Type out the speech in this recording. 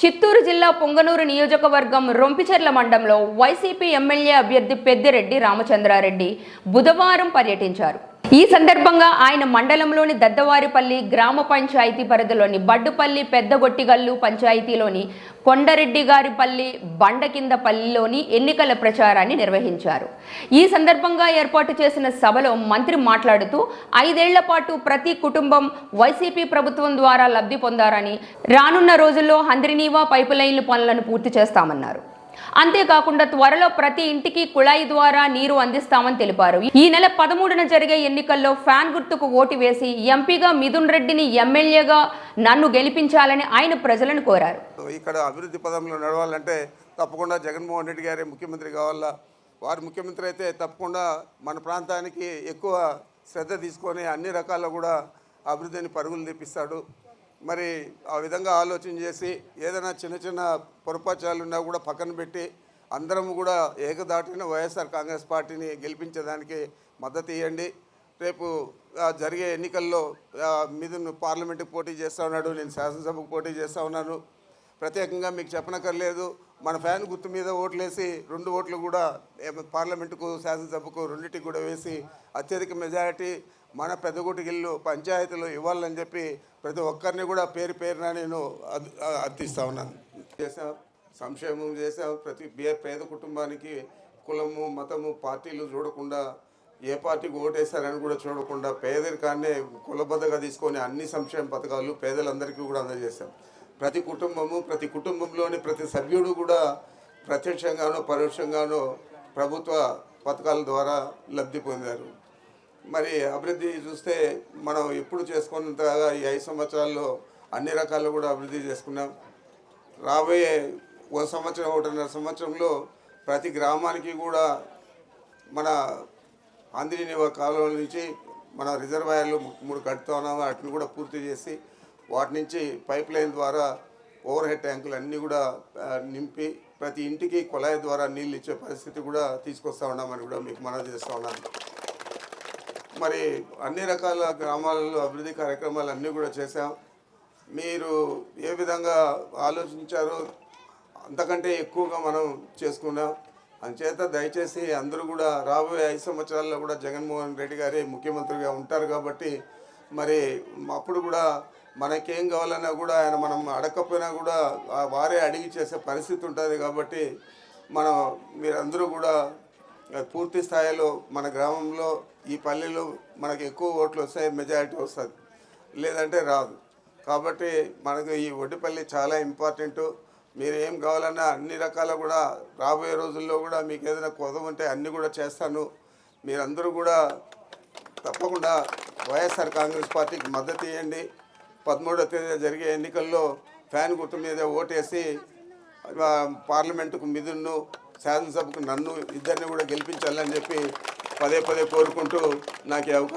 చిత్తూరు జిల్లా పొంగనూరు నియోజకవర్గం రొంపిచెర్ల మండలంలో వైసీపీ ఎమ్మెల్యే అభ్యర్థి పెద్దిరెడ్డి రామచంద్రారెడ్డి బుధవారం పర్యటించారు. ఈ సందర్భంగా ఆయన మండలంలోని దద్దవారిపల్లి గ్రామ పంచాయతీ పరిధిలోని బడ్డుపల్లి పెద్దగొట్టిగల్లు పంచాయతీలోని కొండరెడ్డి గారిపల్లి బండకిందపల్లిలోని ఎన్నికల ప్రచారాన్ని నిర్వహించారు. ఈ సందర్భంగా ఏర్పాటు చేసిన సభలో మంత్రి మాట్లాడుతూ ఐదేళ్ళ పాటు ప్రతి కుటుంబం వైసీపీ ప్రభుత్వం ద్వారా లబ్ధి పొందారని రానున్న రోజుల్లో హంద్రినీవా పైపు లైన్లు పనులను పూర్తి చేస్తామన్నారు. అంతేకాకుండా త్వరలో ప్రతి ఇంటికి కుళాయి ద్వారా నీరు అందిస్తామని తెలిపారు. ఈ నెల పదమూడున జరిగే ఎన్నికల్లో ఫ్యాన్ గుర్తుకు ఓటు వేసి ఎంపీగా మిథున్ రెడ్డిని ఎమ్మెల్యేగా నన్ను గెలిపించాలని ఆయన ప్రజలను కోరారు. ఇక్కడ అభివృద్ధి పదంలో నడవాలంటే తప్పకుండా జగన్మోహన్ రెడ్డి గారే ముఖ్యమంత్రి కావాలా? వారు ముఖ్యమంత్రి అయితే తప్పకుండా మన ప్రాంతానికి ఎక్కువ శ్రద్ధ తీసుకొని అన్ని రకాల కూడా అభివృద్ధిని పరుగులు తెప్పిస్తాడు మరి ఆ విధంగా ఆలోచన చేసి ఏదైనా చిన్న చిన్న పొరపాచాలు ఉన్నా కూడా పక్కన పెట్టి అందరం కూడా ఏకదాటిన వైఎస్ఆర్ కాంగ్రెస్ పార్టీని గెలిపించడానికి మద్దతు ఇవ్వండి. రేపు జరిగే ఎన్నికల్లో మీద పార్లమెంటుకు పోటీ చేస్తూ ఉన్నాడు నేను శాసనసభకు పోటీ చేస్తూ ఉన్నాను. ప్రత్యేకంగా మీకు చెప్పనక్కర్లేదు. మన ఫ్యాన్ గుర్తు మీద ఓట్లేసి రెండు ఓట్లు కూడా పార్లమెంటుకు శాసనసభకు రెండింటికి కూడా వేసి అత్యధిక మెజారిటీ మన పెద్దగుటిగిళ్ళు పంచాయతీలు ఇవ్వాలని చెప్పి ప్రతి ఒక్కరిని కూడా పేరు పేరున నేను అద్- అర్థిస్తా ఉన్నాను. చేసాం సంక్షేమం చేసాం ప్రతి పేద కుటుంబానికి కులము మతము పార్టీలు చూడకుండా ఏ పార్టీకి ఓటేశారని కూడా చూడకుండా పేదరికాన్నే కులబద్దగా తీసుకొని అన్ని సంక్షేమ పథకాలు పేదలందరికీ కూడా అందజేశాం. ప్రతి కుటుంబము ప్రతి కుటుంబంలోని ప్రతి సభ్యుడు కూడా ప్రత్యక్షంగానో పరోక్షంగానో ప్రభుత్వ పథకాల ద్వారా లబ్ధి పొందారు. మరి అభివృద్ధి చూస్తే మనం ఎప్పుడు చేసుకున్నంతగా ఈ ఐదు సంవత్సరాల్లో అన్ని రకాలు కూడా అభివృద్ధి చేసుకున్నాం. రాబోయే ఒక సంవత్సరం ఒకటిన్నర సంవత్సరంలో ప్రతి గ్రామానికి కూడా మన ఆంధ్రీనివ కాలువల నుంచి మన రిజర్వాయర్లు మూడు కడుతున్నాము వాటిని కూడా పూర్తి చేసి వాటి నుంచి పైప్ లైన్ ద్వారా ఓవర్ హెడ్ ట్యాంకులు అన్నీ కూడా నింపి ప్రతి ఇంటికి కుళాయి ద్వారా నీళ్ళు ఇచ్చే పరిస్థితి కూడా తీసుకొస్తా ఉన్నామని కూడా మీకు మనం చేస్తూ ఉన్నాను. మరి అన్ని రకాల గ్రామాలలో అభివృద్ధి కార్యక్రమాలు అన్నీ కూడా చేశాం. మీరు ఏ విధంగా ఆలోచించారో అంతకంటే ఎక్కువగా మనం చేసుకున్నాం. అందుచేత దయచేసి అందరూ కూడా రాబోయే ఐదు సంవత్సరాల్లో కూడా జగన్మోహన్ రెడ్డి గారే ముఖ్యమంత్రిగా ఉంటారు కాబట్టి మరి అప్పుడు కూడా మనకేం కావాలన్నా కూడా ఆయన మనం అడగకపోయినా కూడా వారే అడిగి చేసే పరిస్థితి ఉంటుంది కాబట్టి మనం మీరందరూ కూడా పూర్తి స్థాయిలో మన గ్రామంలో ఈ పల్లెలో మనకు ఎక్కువ ఓట్లు వస్తాయి మెజారిటీ వస్తుంది. లేదంటే రాదు. కాబట్టి మనకు ఈ ఒడ్డిపల్లి చాలా ఇంపార్టెంట్. మీరు ఏం కావాలన్నా అన్ని రకాల కూడా రాబోయే రోజుల్లో కూడా మీకు ఏదైనా కొదవ ఉంటే అన్నీ కూడా చేస్తాను. మీరందరూ కూడా తప్పకుండా వైఎస్ఆర్ కాంగ్రెస్ పార్టీకి మద్దతు ఇవ్వండి. పదమూడవ తేదీ జరిగే ఎన్నికల్లో ఫ్యాన్ గుర్తు మీద ఓటేసి పార్లమెంటుకు మిథున్ను శాసనసభకు నన్ను ఇద్దరిని కూడా గెలిపించాలని చెప్పి పదే పదే కోరుకుంటూ నాకు అవకాశం